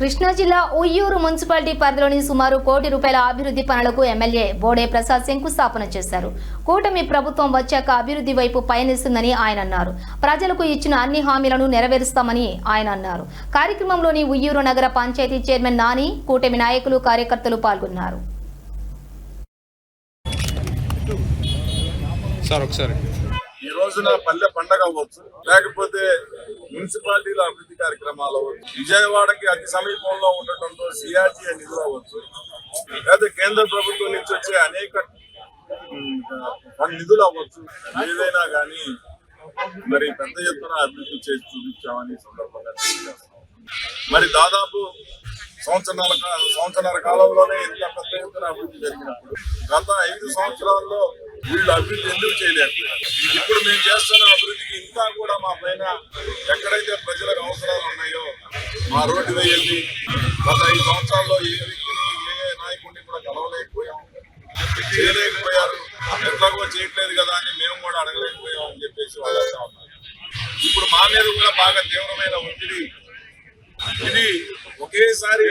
కృష్ణా జిల్లా ఉయ్యూరు మున్సిపాలిటీ పరిధిలోని సుమారు కోటి రూపాయల అభివృద్ధి పనులకు ఎమ్మెల్యే బోడే ప్రసాద్ శంకుస్థాపన చేశారు. కూటమి ప్రభుత్వం వచ్చాక అభివృద్ధి వైపు పయనిస్తుందని ఆయన అన్నారు. ప్రజలకు ఇచ్చిన అన్ని హామీలను నెరవేరుస్తామని ఆయన అన్నారు. కార్యక్రమంలోని ఉయ్యూరు నగర పంచాయతీ చైర్మన్ నాని కూటమి నాయకులు కార్యకర్తలు పాల్గొన్నారు. సార్ ఒకసారి. రోజున పల్లె పండగ అవ్వచ్చు లేకపోతే మున్సిపాలిటీల అభివృద్ధి కార్యక్రమాలు అవ్వచ్చు విజయవాడకి అతి సమీపంలో ఉండటంతో సిఆర్జీ నిధులు అవ్వచ్చు లేదా కేంద్ర ప్రభుత్వం నుంచి వచ్చే అనేక నిధులు అవ్వచ్చు ఏదైనా కానీ మరి పెద్ద ఎత్తున అభివృద్ధి చేసి చూపించామని సందర్భంగా మరి దాదాపు సంవత్సరాల సంవత్సరాల కాలంలోనే ఇంత పెద్ద ఎత్తున అభివృద్ధి జరిగినప్పుడు గత ఐదు సంవత్సరాల్లో వీళ్ళు అభివృద్ధి ఎందుకు చేయలేరు ఇప్పుడు మేము చేస్తున్న అభివృద్ధికి ఇంకా కూడా మా పైన ఎక్కడైతే ప్రజలకు అవసరాలు ఉన్నాయో మా రోడ్డు వేయండి. గత ఐదు సంవత్సరాల్లో ఏ వ్యక్తిని ఏ నాయకుడిని కూడా కలవలేకపోయాం. చేయలేకపోయారు. ఎట్లాగో చేయట్లేదు కదా అని మేము కూడా అడగలేకపోయాం అని చెప్పేసి వాళ్ళు ఉన్నారు. ఇప్పుడు మా మీద కూడా బాగా తీవ్రమైన ఒత్తిడి. ఇది ఒకేసారి